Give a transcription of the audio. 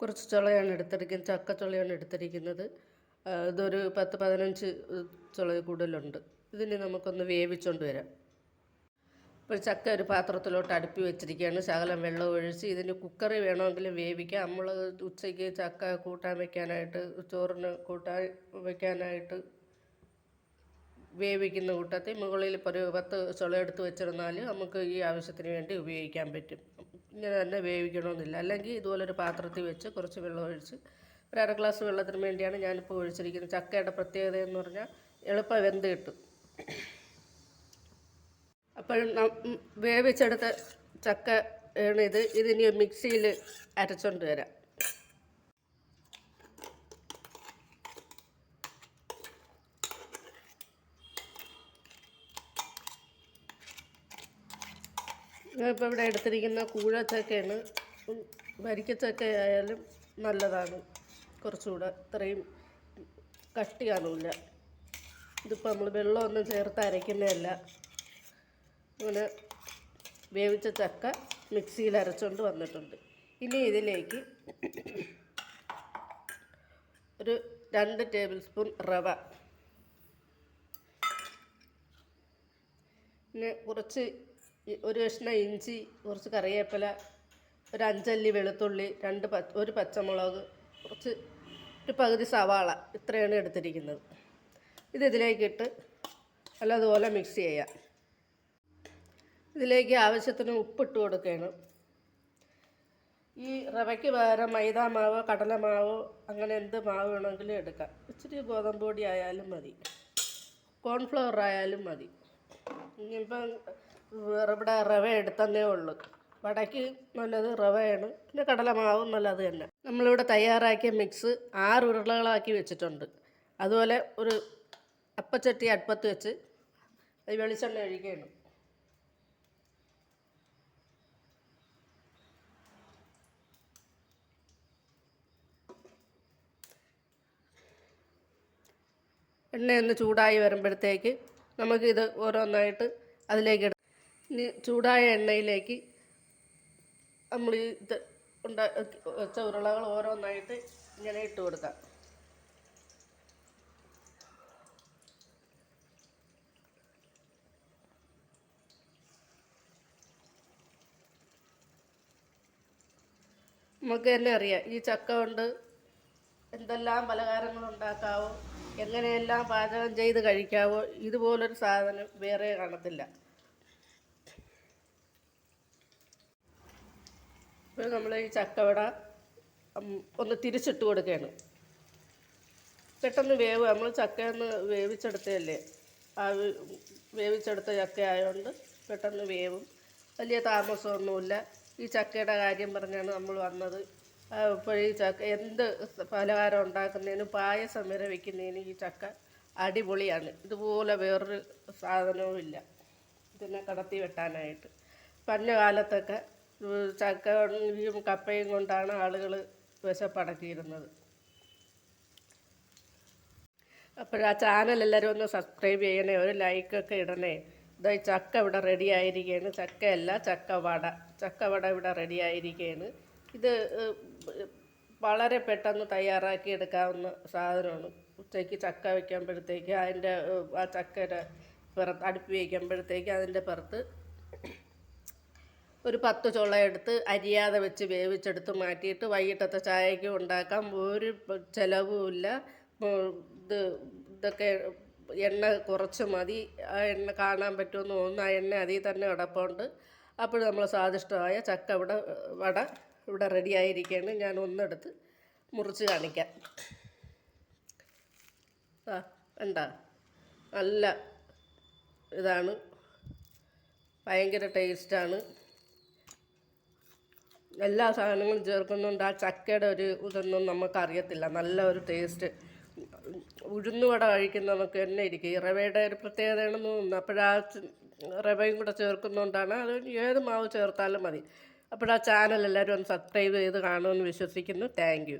കുറച്ച് ചുളയാണ് എടുത്തിരിക്കുന്നത് ചക്ക ചുളയാണ് എടുത്തിരിക്കുന്നത്. ഇതൊരു പത്ത് പതിനഞ്ച് ചുള കൂടുതലുണ്ട്. ഇതിനെ നമുക്കൊന്ന് വേവിച്ചുകൊണ്ട് വരാം. ഇപ്പോൾ ചക്ക ഒരു പാത്രത്തിലോട്ട് അടുപ്പി വെച്ചിരിക്കുകയാണ്. ശകലം വെള്ളം ഒഴിച്ച് ഇതിന് കുക്കറി വേണമെങ്കിൽ വേവിക്കാം. നമ്മൾ ഉച്ചയ്ക്ക് ചക്ക കൂട്ടാൻ വെക്കാനായിട്ട് ചോറിന് കൂട്ടാൻ വെക്കാനായിട്ട് വേവിക്കുന്ന കൂട്ടത്തിൽ മുകളിൽ ഇപ്പോൾ ഒരു പത്ത് ചുള എടുത്ത് വെച്ചിരുന്നാൽ നമുക്ക് ഈ ആവശ്യത്തിന് വേണ്ടി ഉപയോഗിക്കാൻ പറ്റും. ഇങ്ങനെ തന്നെ വേവിക്കണമെന്നില്ല. അല്ലെങ്കിൽ ഇതുപോലൊരു പാത്രത്തിൽ വെച്ച് കുറച്ച് വെള്ളം ഒഴിച്ച് ഒരു അര ഗ്ലാസ് വെള്ളത്തിന് വേണ്ടിയാണ് ഞാനിപ്പോൾ ഒഴിച്ചിരിക്കുന്നത്. ചക്കയുടെ പ്രത്യേകത എന്ന് പറഞ്ഞാൽ എളുപ്പം വെന്ത് കിട്ടും. അപ്പോൾ വേവിച്ചെടുത്ത ചക്ക ആണ് ഇത്. ഇതിനി മിക്സിയിൽ അരച്ചുകൊണ്ട് വരാം. ഇപ്പോൾ ഇവിടെ എടുത്തിരിക്കുന്ന കൂഴച്ചക്കയാണ്. വരിക്ക വരിക്കച്ചക്ക ആയാലും നല്ലതാണ്. കുറച്ചുകൂടെ ഇത്രയും കട്ടി കാണില്ല ഇതിപ്പോൾ നമ്മൾ വെള്ളമൊന്നും ചേർത്ത് അരയ്ക്കുന്നതല്ല. അങ്ങനെ വേവിച്ച ചക്ക മിക്സിയിൽ അരച്ചുകൊണ്ട് വന്നിട്ടുണ്ട്. ഇനി ഇതിലേക്ക് ഒരു രണ്ട് ടേബിൾ സ്പൂൺ റവ. പിന്നെ കുറച്ച് ഒരു കഷ്ണം ഇഞ്ചി കുറച്ച് കറിവേപ്പില ഒരു അഞ്ചല്ലി വെളുത്തുള്ളി രണ്ട് പച്ച ഒരു പച്ചമുളക് കുറച്ച് ഒരു പകുതി സവാള ഇത്രയാണ് എടുത്തിരിക്കുന്നത്. ഇത് ഇതിലേക്കിട്ട് നല്ലതുപോലെ മിക്സ് ചെയ്യാം. ഇതിലേക്ക് ആവശ്യത്തിന് ഉപ്പിട്ട് കൊടുക്കണം. ഈ റവയ്ക്ക് പകരം മൈദ മാവോ കടലമാവോ അങ്ങനെ എന്ത് മാവ് വേണമെങ്കിലും എടുക്കാം. ഇച്ചിരി ഗോതമ്പ് പൊടി ആയാലും മതി. കോൺഫ്ലവർ ആയാലും മതി. ഇനിയിപ്പം ഇവിടെ റവ എടുത്തന്നേ ഉള്ളൂ. വടയ്ക്ക് നല്ലത് റവയാണ്. പിന്നെ കടലമാവും നല്ലത് തന്നെ. നമ്മളിവിടെ തയ്യാറാക്കിയ മിക്സ് ആറ് ഉരുളകളാക്കി വെച്ചിട്ടുണ്ട്. അതുപോലെ ഒരു അപ്പച്ചട്ടി അടുപ്പത്ത് വെച്ച് അത് വെളിച്ചെണ്ണ ഒഴിക്കുകയാണ്. എണ്ണയൊന്ന് ചൂടായി വരുമ്പോഴത്തേക്ക് നമുക്കിത് ഓരോന്നായിട്ട് അതിലേക്ക് ഇനി ചൂടായ എണ്ണയിലേക്ക് നമ്മൾ ഈ ഇത് ഉണ്ടാ വെച്ച ഉരുളകൾ ഓരോന്നായിട്ട് ഇങ്ങനെ ഇട്ട് കൊടുക്കാം. നമുക്ക് തന്നെ അറിയാം ഈ ചക്ക കൊണ്ട് എന്തെല്ലാം പലഹാരങ്ങൾ ഉണ്ടാക്കാവോ എങ്ങനെയെല്ലാം പാചകം ചെയ്ത് കഴിക്കാവോ ഇതുപോലൊരു സാധനം വേറെ കാണത്തില്ല. ഇപ്പോൾ നമ്മൾ ഈ ചക്കവട ഒന്ന് തിരിച്ചിട്ട് കൊടുക്കുകയാണ് പെട്ടെന്ന് വേവ് നമ്മൾ ചക്കയൊന്ന് വേവിച്ചെടുത്തതല്ലേ? ആ വേവിച്ചെടുത്ത ചക്ക ആയതുകൊണ്ട് പെട്ടെന്ന് വേവും. വലിയ താമസമൊന്നുമില്ല. ഈ ചക്കയുടെ കാര്യം പറഞ്ഞാണ് നമ്മൾ വന്നത്. ഇപ്പോൾ ഈ ചക്ക എന്ത് പലഹാരം ഉണ്ടാക്കുന്നതിനും പായസം വരെ വെക്കുന്നതിന് ഈ ചക്ക അടിപൊളിയാണ്. ഇതുപോലെ വേറൊരു സാധനവും ഇല്ല ഇതിനെ കടത്തി വെട്ടാനായിട്ട്. പണ്ട് കാലത്തൊക്കെ ഉം, ചക്ക ഈ കപ്പയും കൊണ്ടാണ് ആളുകൾ വിശപ്പടക്കിയിരുന്നത്. ആ ചാനൽ എല്ലാവരും ഒന്ന് സബ്സ്ക്രൈബ് ചെയ്യണേ ഒരു ലൈക്കൊക്കെ ഇടണേ. ഇതാ ചക്ക ഇവിടെ റെഡി ആയിരിക്കുകയാണ് ചക്കയല്ല ചക്കവട. ചക്കവട ഇവിടെ റെഡി ആയിരിക്കുകയാണ് ഇത് വളരെ പെട്ടെന്ന് തയ്യാറാക്കി എടുക്കാവുന്ന സാധനമാണ്. ഉച്ചയ്ക്ക് ചക്ക വയ്ക്കുമ്പോഴത്തേക്ക് അതിന്റെ ആ ചക്കയുടെ പുറത്ത് അടുപ്പി വയ്ക്കുമ്പോഴത്തേക്ക് അതിന്റെ പുറത്ത് ഒരു പത്ത് ചുള എടുത്ത് അരിയാതെ വെച്ച് വേവിച്ചെടുത്ത് മാറ്റിയിട്ട് വൈകിട്ടത്തെ ചായക്ക് ഉണ്ടാക്കാം. ഒരു ചെലവുമില്ല. ഇത് ഇതൊക്കെ എണ്ണ കുറച്ച് മതി. ആ എണ്ണ കാണാൻ പറ്റുമെന്ന് തോന്നുന്നു. ആ എണ്ണ അതിൽ തന്നെ കിടപ്പുണ്ട്. അപ്പോൾ നമ്മൾ സ്വാദിഷ്ടമായ ചക്ക ഇവിടെ വട ഇവിടെ റെഡി ആയിരിക്കുകയാണ്. ഞാൻ ഒന്നെടുത്ത് മുറിച്ച് കാണിക്കാം. ആ എന്താ നല്ല ഇതാണ്. ഭയങ്കര ടേസ്റ്റാണ് എല്ലാ സാധനങ്ങളും ചേർക്കുന്നുണ്ട്. ആ ചക്കയുടെ ഒരു ഇതൊന്നും നമുക്കറിയത്തില്ല. നല്ല ഒരു ടേസ്റ്റ് ഉഴുന്നുവട കഴിക്കുന്നതൊക്കെ തന്നെ ഇരിക്കും. ഈ റവയുടെ ഒരു പ്രത്യേകതയാണെന്ന് തോന്നുന്നു. അപ്പോഴാ റവയും കൂടെ ചേർക്കുന്നതുകൊണ്ടാണ് അത് ഏത് മാവ് ചേർത്താലും മതി. അപ്പോഴാ ചാനൽ എല്ലാവരും ഒന്ന് സബ്സ്ക്രൈബ് ചെയ്ത് കാണുമെന്ന് വിശ്വസിക്കുന്നു. താങ്ക്